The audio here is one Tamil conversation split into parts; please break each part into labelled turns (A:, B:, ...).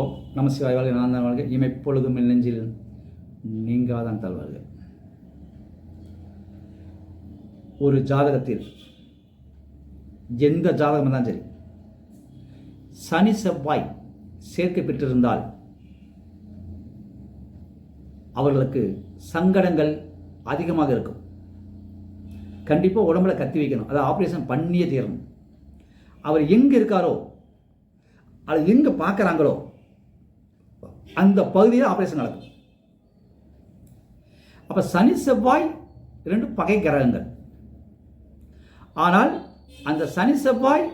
A: ஓ நமசிவாய் வாழ்க நான் தான் வாழ்க இமை எப்பொழுதும் நெஞ்சில் நீங்காதான் தாழ்வாழ்க ஒரு ஜாதகத்தில் எந்த ஜாதகம் இருந்தாலும் சரி சனி செவ்வாய் சேர்க்கை பெற்றிருந்தால் அவர்களுக்கு சங்கடங்கள் அதிகமாக இருக்கும். கண்டிப்பாக உடம்புல கத்தி வைக்கணும். அதை ஆப்ரேஷன் பண்ணியே தீரணும். அவர் எங்கே இருக்காரோ அது எங்கே பார்க்குறாங்களோ அந்த பகுதியில் ஆப்ரேஷன் நடக்கும். அப்போ சனி செவ்வாய் இரண்டு பகை கிரகங்கள். ஆனால் அந்த சனி செவ்வாய்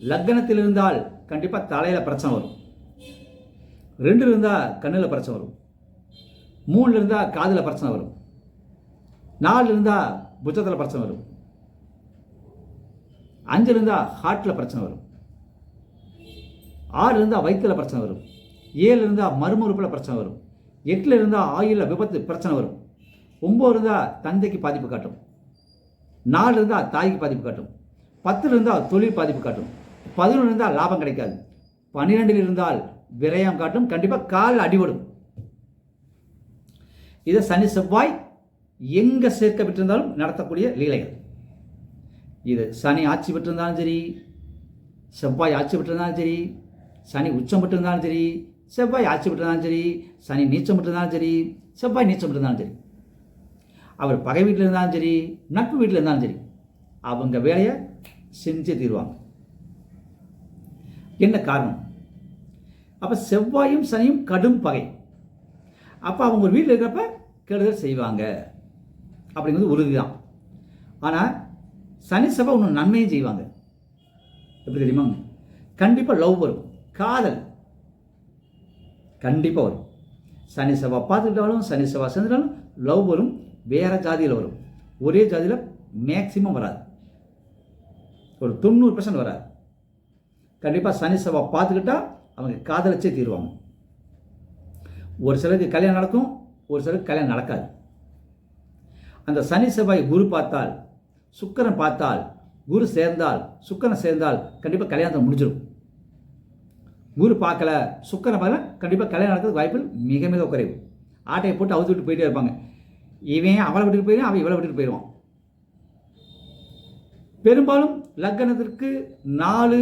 A: லக்னத்தில் இருந்தால் கண்டிப்பாக தலையில் பிரச்சனை வரும். ரெண்டு இருந்தால் கண்ணில் பிரச்சனை வரும். மூணில் இருந்தால் காதில் பிரச்சனை வரும். நாலு இருந்தால் புத்தத்தில் பிரச்சனை வரும். அஞ்சு இருந்தால் ஹார்ட்டில் பிரச்சனை வரும். ஆறு இருந்தால் வயிற்றில் பிரச்சனை வரும். ஏழு இருந்தால் மறுமறுப்பில் பிரச்சனை வரும். எட்டில் இருந்தால் ஆயுளில் விபத்து பிரச்சனை வரும். ஒம்பது இருந்தால் தந்தைக்கு பாதிப்பு காட்டும். நாலு இருந்தால் தாய்க்கு பாதிப்பு காட்டும். பத்தில் இருந்தால் தொழில் பாதிப்பு காட்டும். பதினொன்று இருந்தால் லாபம் கிடைக்காது. பன்னிரெண்டில் இருந்தால் விரயம் காட்டும். கண்டிப்பாக கால் அடிபடும். இதை சனி செவ்வாய் எங்கே சேர்க்கப்பட்டிருந்தாலும் நடத்தக்கூடிய லீலைகள். இது சனி ஆட்சி பெற்றிருந்தாலும் சரி செவ்வாய் ஆட்சி பெற்றிருந்தாலும் சரி சனி உச்சம் பெற்றிருந்தாலும் சரி செவ்வாய் ஆட்சி பெற்றிருந்தாலும் சரி சனி நீச்சம் பெற்றிருந்தாலும் சரி செவ்வாய் நீச்சம் பெற்றிருந்தாலும் சரி அவர் பகை வீட்டில் இருந்தாலும் சரி நட்பு வீட்டில் இருந்தாலும் சரி அவங்க வேலையை செஞ்சே தீருவாங்க. என்ன காரணம்? அப்போ செவ்வாயும் சனியும் கடும் பகை. அப்போ அவங்க ஒரு வீட்டில் இருக்கிறப்ப கெடுதல் செய்வாங்க. அப்படிங்கிறது உறுதி தான் ஆனால் சனி செவ்வாய் ஒன்று நன்மையும் செய்வாங்க. எப்படி தெரியுமா? கண்டிப்பாக லவ் வரும். காதல். கண்டிப்பாக வரும். சனி செவ்வாய் பார்த்துக்கிட்டாலும் சனி செவ்வாய் சேர்ந்துட்டாலும் லவ் வரும் வேறு ஜாதியில் வரும். ஒரே ஜாதியில் மேக்சிமம் வராது. ஒரு தொண்ணூறு பர்சன்ட் வராது. கண்டிப்பாக சனி செவ்வாய் பார்த்துக்கிட்டா அவங்க காதலிச்சே தீருவாங்க. ஒரு சிலருக்கு கல்யாணம் நடக்கும் ஒரு சிலருக்கு கல்யாணம் நடக்காது. அந்த சனி செவ்வாய் குரு பார்த்தால் சுக்கரன் பார்த்தால் குரு சேர்ந்தால் சுக்கரன் சேர்ந்தால் கண்டிப்பாக கல்யாணத்தை முடிஞ்சிடும் குரு பார்க்கல சுக்கரை பார்க்கல கண்டிப்பாக கல்யாணம் நடக்கிறது வாய்ப்புகள் மிக மிக குறைவு. ஆட்டையை போட்டு அவுத்து விட்டு போயிட்டே இருப்பாங்க. இவன் அவளை விட்டுட்டு போயிடுவான் அவன் இவளை விட்டுட்டு போயிடுவான். பெரும்பாலும் லக்கணத்திற்கு நாலு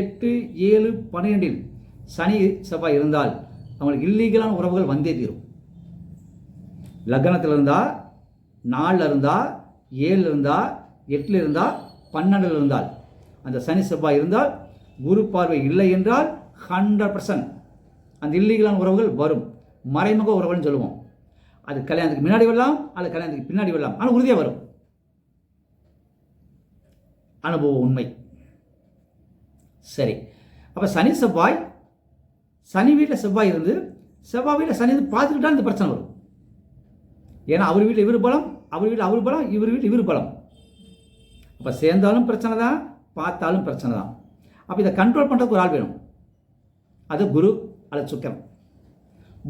A: எட்டு ஏழு பன்னிரெண்டில் சனி செவ்வாய் இருந்தால் அவங்களுக்கு இல்லீகலான உறவுகள் வந்தே தீரும். லக்னத்தில் இருந்தால் நாலில் இருந்தால் ஏழில் இருந்தால் எட்டில் இருந்தால் பன்னெண்டில் இருந்தால் அந்த சனி செவ்வாய் இருந்தால் குரு பார்வை இல்லை என்றால் ஹண்ட்ரட் பர்சன்ட் அந்த இல்லீகலான உறவுகள் வரும். மறைமுக உறவுகள்னு சொல்லுவோம். அது கல்யாணத்துக்கு முன்னாடி வரலாம் அல்லது கல்யாணத்துக்கு பின்னாடி வரலாம். ஆனால் உறுதியாக வரும். அனுபவ உண்மை. சரி. அப்போ சனி செவ்வாய் சனி வீட்டில் செவ்வாய் இருந்து செவ்வாய் வீட்டில் சனி இருந்து பார்த்துக்கிட்டா இந்த பிரச்சனை வரும். ஏன்னா அவர் வீட்டில் இவர் பலம் அவர் வீட்டில் அவர் பலம் இவர் வீட்டில் இவர் பலம். அப்போ சேர்ந்தாலும் பிரச்சனை தான் பார்த்தாலும் பிரச்சனை தான். அப்போ இதை கண்ட்ரோல் பண்ணுறதுக்கு ஒரு ஆள் வேணும். அது குரு அல்லது சுக்கரன்.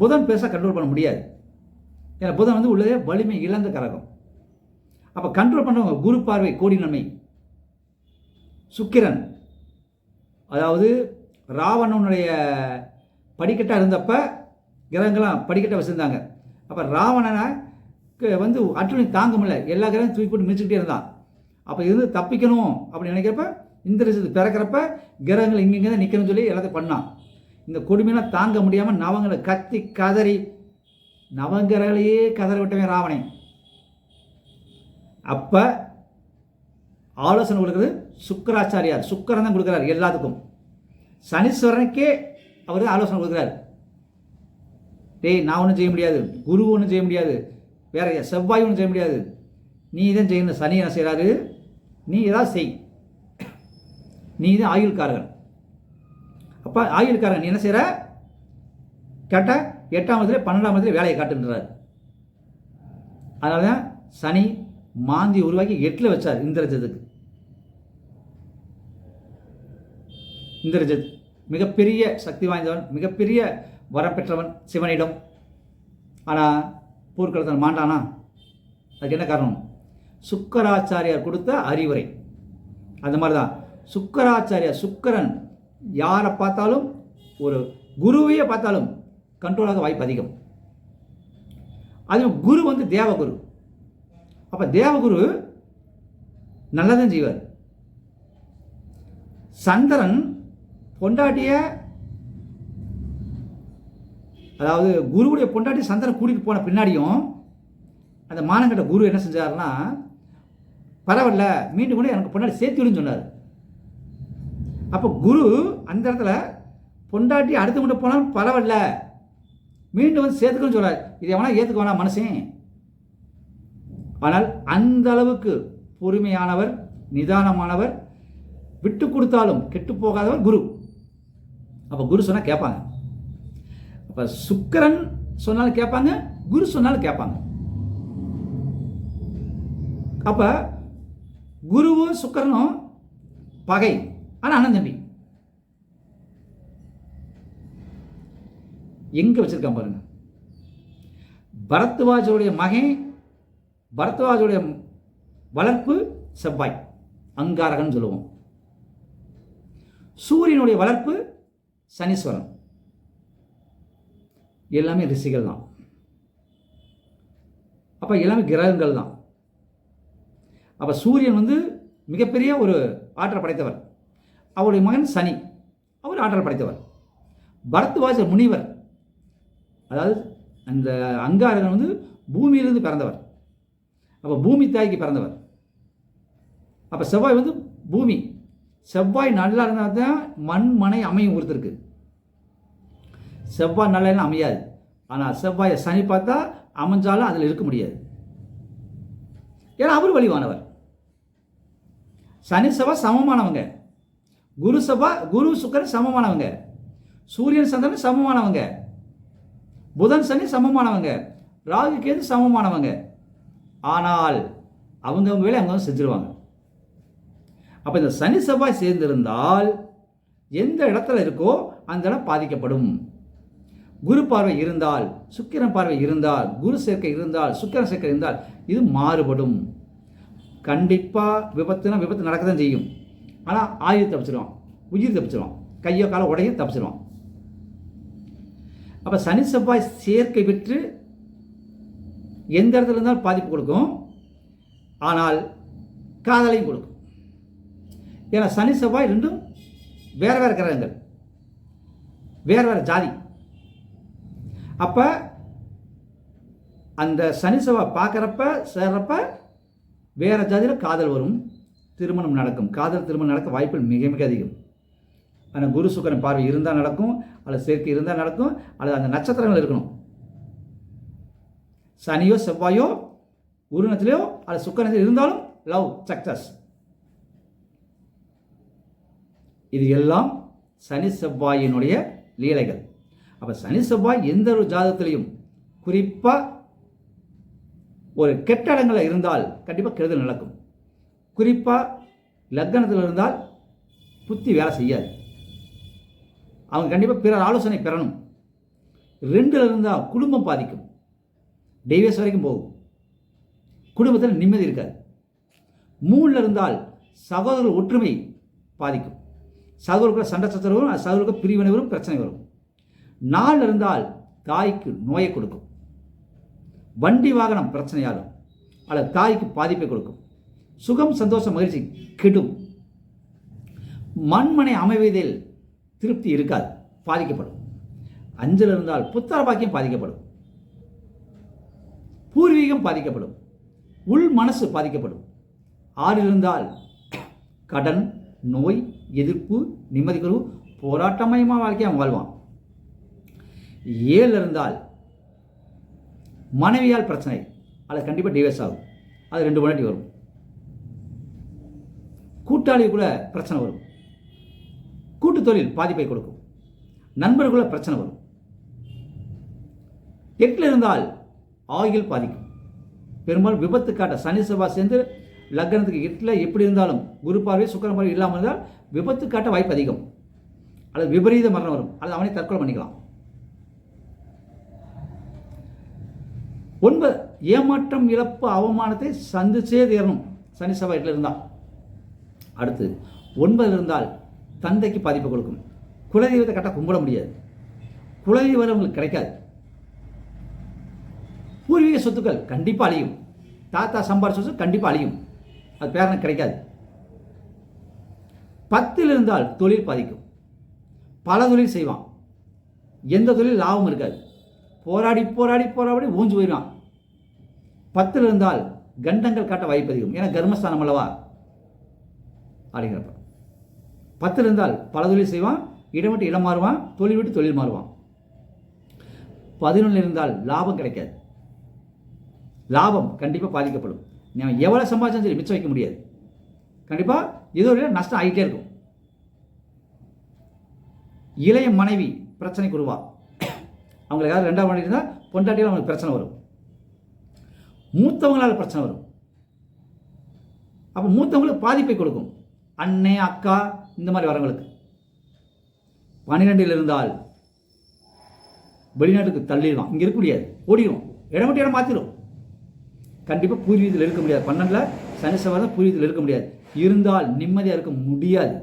A: புதன் பெருசாக கண்ட்ரோல் பண்ண முடியாது. ஏன்னா புதன் வந்து உள்ளதே வலிமை இழந்த கரகம். அப்போ கண்ட்ரோல் பண்ணுறவங்க குரு பார்வை கோடி நன்மை. சுக்கிரன் அதாவது ராவணனுடைய படிக்கட்டாக இருந்தப்ப கிரகங்களாம் படிக்கட்டை வச்சுருந்தாங்க. அப்போ ராவணனை வந்து அட்டுணி தாங்க முடியல எல்லா கிரகம் தூக்கி போட்டு மிதிச்சுக்கிட்டே இருந்தான். அப்போ இருந்து தப்பிக்கணும் அப்படின்னு நினைக்கிறப்ப இந்திரஜித்து பிறக்கிறப்ப கிரகங்கள் இங்கங்கே தான் நிற்கணும்னு சொல்லி எல்லாத்தையும் பண்ணான். இந்த கொடுமையெல்லாம் தாங்க முடியாமல் நவங்களை கத்தி கதறி நவங்கிரகளையே கதற விட்டவன் ராவணன். அப்போ ஆலோசனை கொடுக்குறது சுக்கராச்சாரியார். சுக்கரன் தான் கொடுக்குறாரு எல்லாத்துக்கும். சனீஸ்வரனுக்கே அவர் ஆலோசனை கொடுக்குறாரு. டேய் நான் ஒன்றும் செய்ய முடியாது. குரு ஒன்றும் செய்ய முடியாது. வேற செவ்வாய் ஒன்றும் செய்ய முடியாது. நீ தான் செய்யணும். சனி என்ன செய்கிறாரு நீ ஏதாவது செய். நீ தான் ஆயுள்காரர்கள் அப்போ ஆயுள்காரன் நீ என்ன செய்கிற கேட்டால் எட்டாம் இடத்துல பன்னெண்டாம் வயதுல வேலையை காட்டுன்றார். அதனால தான் சனி மாந்தி உருவாக்கி எட்டில் வச்சார் இந்திரஜத்துக்கு. இந்திரஜித் மிகப்பெரிய சக்தி வாய்ந்தவன் மிகப்பெரிய வரப்பெற்றவன் சிவனிடம். ஆனால் போர்க்களத்தில் மாண்டானா? அதுக்கு என்ன காரணம்? சுக்கராச்சாரியார் கொடுத்த அறிவுரை. அந்த மாதிரி தான் சுக்கராச்சாரியார் சுக்கரன் யாரை பார்த்தாலும் ஒரு குருவையே பார்த்தாலும் கண்ட்ரோலாக வாய்ப்பு அதிகம். அது குரு வந்து தேவகுரு. அப்போ தேவகுரு நல்லதும் செய்வார். சந்திரன் பொண்டாட்டிய அதாவது குருவுடைய பொண்டாட்டி சந்திரன் கூட்டிகிட்டு போன பின்னாடியும் அந்த மானங்கட்ட குரு என்ன செஞ்சாருன்னா பரவாயில்ல மீண்டும் கூட எனக்கு பொண்டாட்டி சேர்த்து விடுன்னு சொன்னார். அப்போ குரு அந்த இடத்துல பொண்டாட்டி அடுத்து கொண்டு போனாலும் பரவாயில்ல. மீண்டும் வந்து சேர்த்துக்கணும்னு சொல்கிறார் இதை எவனா ஏற்றுக்க வேணாம் மனுஷன்? ஆனால் அந்த அளவுக்கு பொறுமையானவர் நிதானமானவர் விட்டு கொடுத்தாலும் கெட்டு போகாதவர் குரு. அப்போ குரு சொன்னால் கேட்பாங்க. அப்போ சுக்கரன் சொன்னாலும் கேட்பாங்க குரு சொன்னாலும் கேட்பாங்க. அப்போ குருவும் சுக்கரனும் பகை. ஆனால் அண்ணன் தம்பி. எங்கே வச்சிருக்கான் பாருங்க. பரத்வாஜுடைய மகன் பரத்வாஜுடைய வளர்ப்பு செவ்வாய் அங்காரகன் சொல்லுவோம். சூரியனுடைய வளர்ப்பு சனீஸ்வரன். எல்லாமே ரிஷிகள் தான். அப்போ எல்லாமே கிரகங்கள் தான் அப்போ சூரியன் வந்து மிகப்பெரிய ஒரு ஆற்றல் படைத்தவர். அவருடைய மகன் சனி. அவர் ஆற்றல் படைத்தவர். பரத்வாஜ முனிவர். அதாவது அந்த அங்காரகன் வந்து பூமியிலிருந்து பிறந்தவர். அப்போ பூமி தாய்க்கு பிறந்தவர். அப்போ செவ்வாய் வந்து பூமி. செவ்வாய் நல்லா இருந்தால் தான் மண் மனை அமையும் ஒருத்தருக்கு. செவ்வாய் நல்லா அமையாது. ஆனால் செவ்வாயை சனி பார்த்தா அமைஞ்சாலும் அதில் இருக்க முடியாது. ஏன்னா அவர் வலிவானவர் சனி செவ்வாய் சமமானவங்க. குரு சபா குரு சுக்கரன் சமமானவங்க. சூரியன் சந்திரன் சமமானவங்க. புதன் சனி சமமானவங்க. ராகு கேது சமமானவங்க. ஆனால் அவங்க வேலை அவங்க செஞ்சிருவாங்க. அப்போ இந்த சனி செவ்வாய் சேர்ந்திருந்தால் எந்த இடத்துல இருக்கோ அந்த இடம் பாதிக்கப்படும். குரு பார்வை இருந்தால் சுக்கிரன் பார்வை இருந்தால் குரு சேர்க்கை இருந்தால் சுக்கிரன் சேர்க்கை இருந்தால் இது மாறுபடும். கண்டிப்பாக விபத்துனா விபத்து நடக்க தான் செய்யும். ஆனால் ஆயுள் தப்பிச்சிடும் உயிர் தப்பிச்சிடும் கையோ காலம் உடையும் தப்பிச்சிடும் அப்போ சனி செவ்வாய் சேர்க்கை பெற்று எந்த இடத்துல இருந்தாலும் பாதிப்பு கொடுக்கும். ஆனால் காதலையும் கொடுக்கும். ஏன்னா சனி செவ்வாய் ரெண்டும் வேறு வேறு கிரகங்கள். வேறு வேறு ஜாதி. அப்போ அந்த சனி செவ்வாய் பார்க்குறப்ப சேர்றப்ப வேறு ஜாதியில் காதல் வரும். திருமணம் நடக்கும். காதல் திருமணம் நடக்க வாய்ப்புகள் மிக மிக அதிகம். ஆனால் குரு சுக்கரன் பார்வை இருந்தால் நடக்கும் அல்லது சேர்க்கை இருந்தால் நடக்கும் அல்லது அந்த நட்சத்திரங்கள் இருக்கணும். சனியோ செவ்வாயோ உருணத்திலேயோ அல்லது சுக்கரத்தில் இருந்தாலும் லவ் சக்சஸ் இது எல்லாம் சனி செவ்வாயினுடைய லீலைகள். அப்போ சனி செவ்வாய் எந்த ஒரு ஜாதகத்திலையும் குறிப்பாக ஒரு கெட்ட இடங்களில் இருந்தால் கண்டிப்பாக கெடுதல் நடக்கும். குறிப்பாக லக்னத்தில் இருந்தால் புத்தி வேலை செய்யாது. அவங்க கண்டிப்பாக பிறர் ஆலோசனை பெறணும். ரெண்டில் இருந்தால் குடும்பம் பாதிக்கும். டைவர்ஸ் வரைக்கும் போகும். குடும்பத்தில் நிம்மதி இருக்காது. மூணில் இருந்தால் சகோதரர் ஒற்றுமை பாதிக்கும். சகோதரர்கள் சண்டை சச்சரவு வரும் சகோதரர்கள் பிரிவினை வரும் பிரச்சனை வரும். நாளில் இருந்தால் தாய்க்கு நோயை கொடுக்கும். வண்டி வாகனம் பிரச்சனையாகும் அல்லது தாய்க்கு பாதிப்பை கொடுக்கும். சுகம் சந்தோஷம் மகிழ்ச்சி கெடும் மண்மனை அமைவதில் திருப்தி இருக்காது பாதிக்கப்படும். அஞ்சல் இருந்தால் புத்தர பாக்கியம் பாதிக்கப்படும். பூர்வீகம் பாதிக்கப்படும். உள் மனசு பாதிக்கப்படும். ஆறு இருந்தால் கடன் நோய் எதிர்ப்பு நிம்மதி குழு போராட்டமயமாக வாழ்க்கையை அவன் வாழ்வான். ஏழு இருந்தால் மனைவியால் பிரச்சனை அது கண்டிப்பாக டிவைஸ் ஆகும். அது ரெண்டு முன்னாடி வரும். கூட்டாளி கூட பிரச்சனை வரும். கூட்டு தொழில் பாதிப்பை கொடுக்கும். நண்பர்களுக்குள்ள பிரச்சனை வரும். எட்டில் இருந்தால் ஆயுள் பாதிக்கும். பெரும்பாலும் விபத்து காட்ட சனி செவ்வாய் சேர்ந்து லக்னத்துக்கு எட்டில் எப்படி இருந்தாலும் குரு பார்வை சுக்கர பார்வை இல்லாமல் இருந்தால் விபத்து காட்ட வாய்ப்பு அதிகம். அல்லது விபரீத மரணம் வரும். அல்லது அவனை தற்கொலை பண்ணிக்கலாம். ஒன்பது ஏமாற்றம் இழப்பு அவமானத்தை சந்திச்சே தேரணும். சனி செவ்வாயில் இருந்தால் அடுத்து ஒன்பது இருந்தால் தந்தைக்கு பாதிப்பு கொடுக்கும். குலதெய்வத்தை கரெக்டாக கும்பிட முடியாது. குலதெய்வம் உங்களுக்கு கிடைக்காது. பூர்வீக சொத்துக்கள் கண்டிப்பாக அழியும். தாத்தா சம்பாரிச்ச சொத்து கண்டிப்பாக அழியும். அது பேரனை கிடைக்காது. பத்தில் இருந்தால் தொழில் பாதிக்கும். பல தொழில் செய்வான். எந்த தொழில் லாபம் இருக்காது. போராடி போராடி போராடி ஊஞ்சு போயிடுவான். பத்தில் இருந்தால் கண்டங்கள் காட்ட வாய்ப்பு அதிகம். ஏன்னா கர்மஸ்தானம் அல்லவா? அப்படிங்கிறப்ப பத்தில் இருந்தால் பல தொழில் செய்வான் இடம் விட்டு இடம் மாறுவான் தொழில் விட்டு தொழில் மாறுவான். பதினொன்று இருந்தால் லாபம் கிடைக்காது. லாபம் கண்டிப்பாக பாதிக்கப்படும். நம்ம எவ்வளோ சம்பாதிச்சாலும் சரி மிச்சம் வைக்க முடியாது. கண்டிப்பாக ஏதோ ஒரு நஷ்டம் ஆகிட்டே இருக்கும். இளைய மனைவி பிரச்சனைக்கு உருவா அவங்களுக்கு ஏதாவது ரெண்டாவது மனைவி இருந்தால் பொண்டாட்டியில் அவங்களுக்கு பிரச்சனை வரும். மூத்தவங்களால் பிரச்சனை வரும். அப்போ மூத்தவங்களுக்கு பாதிப்பை கொடுக்கும். அண்ணே அக்கா இந்த மாதிரி வரவங்களுக்கு. பன்னிரெண்டில் இருந்தால் வெளிநாட்டுக்கு தள்ளிடுவான். இங்கே இருக்க முடியாது. ஓடிடும் இடம் விட்டு இடம் மாற்றிடும் கண்டிப்பாக பூர்வீகத்தில் இருக்க முடியாது. பன்னெண்டில் சனி செவ்வாய் தான் பூர்வீகத்தில் இருக்க முடியாது. இருந்தால் நிம்மதியாக இருக்க முடியாது.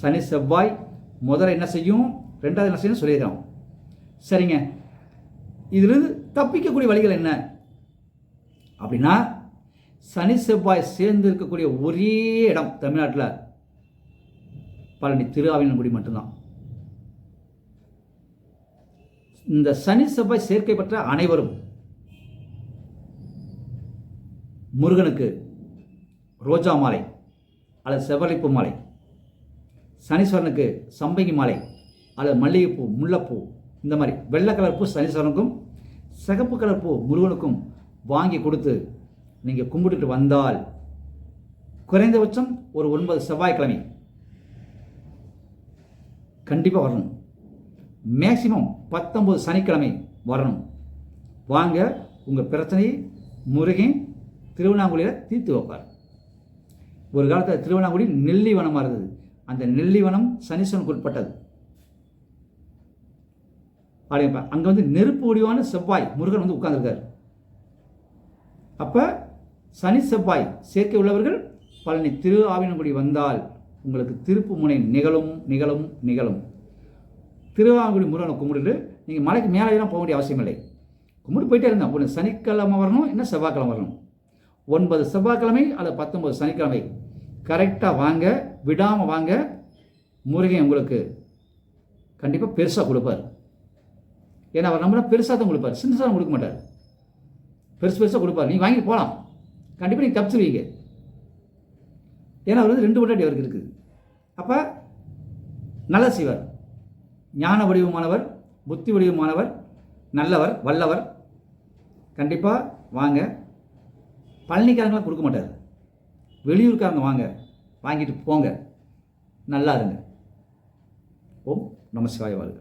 A: சனி செவ்வாய் முதல்ல என்ன செய்யும்? ரெண்டாவது என்ன செய்யும் சொல்லிடுறோம் சரிங்க. இதிலிருந்து தப்பிக்கக்கூடிய வழிகள் என்ன? அப்படின்னா சனி செவ்வாய் சேர்ந்து இருக்கக்கூடிய ஒரே இடம் தமிழ்நாட்டில் பழனி திருஆவினங்குடி மட்டும்தான். இந்த சனி செவ்வாய் சேர்க்கை பெற்ற அனைவரும் முருகனுக்கு ரோஜா மாலை அல்லது செவலிப்பு மாலை சனீஸ்வரனுக்கு சம்பங்கி மாலை அல்லது மல்லிகைப்பூ முல்லைப்பூ இந்த மாதிரி வெள்ளை கலர் பூ சனீஸ்வரனுக்கும் சிகப்பு கலர் பூ முருகனுக்கும் வாங்கி கொடுத்து நீங்கள் கும்பிட்டுட்டு வந்தால் குறைந்தபட்சம் ஒரு ஒன்பது செவ்வாய்க்கிழமை கண்டிப்பாக வரணும். மேக்சிமம் பத்தொம்பது சனிக்கிழமை வரணும். வாங்க உங்கள் பிரச்சனையை முருகன் திருவண்ணாமலையில் தீர்த்து வைப்பார். ஒரு காலத்தில் திருவண்ணாமலை நெல்லிவனமாக இருந்தது. அந்த நெல்லிவனம் சனீஸ்வரனுக்கு உட்பட்டது. அப்படிப்பா அங்கே வந்து நெருப்பு வடிவான செவ்வாய் முருகன் வந்து உட்கார்ந்துருக்கார். அப்போ சனி செவ்வாய் சேர்க்கை உள்ளவர்கள் பழனி திரு ஆவினங்குடி வந்தால் உங்களுக்கு திருப்பு முனை நிகழும் நிகழும் நிகழும். திருவாங்குடி முருகனை கும்பிட்டுட்டு நீங்கள் மலைக்கு மேலேலாம் போக வேண்டிய அவசியம் இல்லை. கும்பிட்டு போயிட்டே இருந்தேன் ஒன்று சனிக்கிழமை வரணும் என்ன செவ்வாய்க்கிழமை வரணும். ஒன்பது செவ்வாய்க்கிழமை அல்லது பத்தொன்பது சனிக்கிழமை. கரெக்டாக வாங்க விடாமல் வாங்க. முருகன் உங்களுக்கு கண்டிப்பாக பெருசாக கொடுப்பார். ஏன்னா அவர் நம்மள பெருசாக தான் கொடுப்பார். சின்னசாக கொடுக்க மாட்டார். பெருசு பெருசாக கொடுப்பார். நீங்கள் வாங்கிட்டு போகலாம் கண்டிப்பாக நீங்கள் தப்பிச்சுருவீங்க ஏன்னா அவர் வந்து ரெண்டு பொண்டாட்டி அவருக்கு இருக்குது. அப்போ நல்லா செய்வார். ஞான வடிவமானவர் புத்தி வடிவமானவர் நல்லவர் வல்லவர். கண்டிப்பாக வாங்க. பழனிக்காரங்களாம் கொடுக்க மாட்டார். வெளியூர்காரங்க வாங்க. வாங்கிட்டு போங்க. நல்லா இருங்க. ஓம் நம சிவாய வாழ்க.